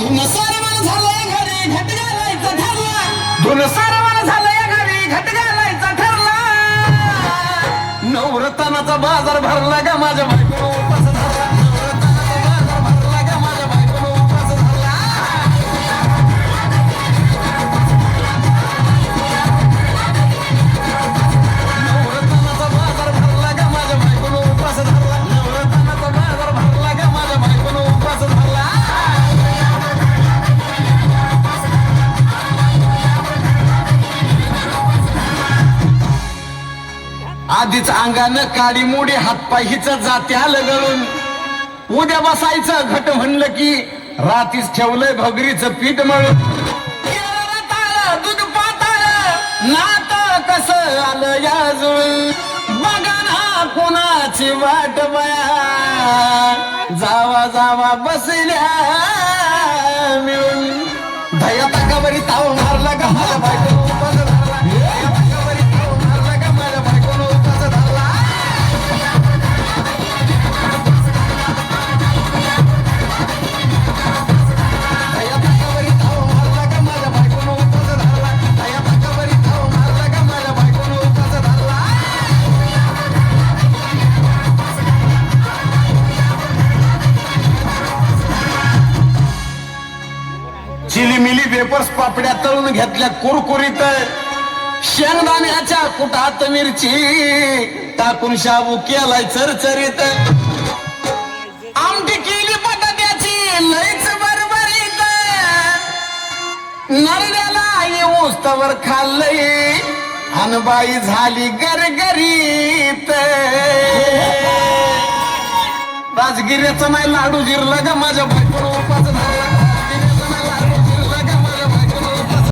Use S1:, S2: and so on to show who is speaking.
S1: धुन सारवण झालंय घरी घट घालायचं ठरलं
S2: धुन सारवण झालंय घरी घट घालायचा ठरला नवरत्नाचा बाजार भरला का माझ्या बायकोनं. आधीच अंगानं काळी मोडी हातपाय हिच जाते आलं गळून. उद्या बसायचं घट म्हणलं की रातीच ठेवलंय भगरीचं पीठ मळून. दूध पाताळ नात कस आलं याजून बघा ना कोणाची वाट बया. जावा जावा बसल्या मिळून. धया ताकावरी ताव मारला का मला वेपर्स पापड्या तळून घेतल्या कुरकुरीत. शेंगदाण्याच्या कुटात मिरची टाकून शाबू केलाय चरचरीत. आमटी केली बटाट्याची लईच बरबरीत. नरड्याला आई तवर खाल्लंय अनबाई झाली गरगरीत. राजगिऱ्याचं नाही लाडू जिरला ग माझ्या बायकोर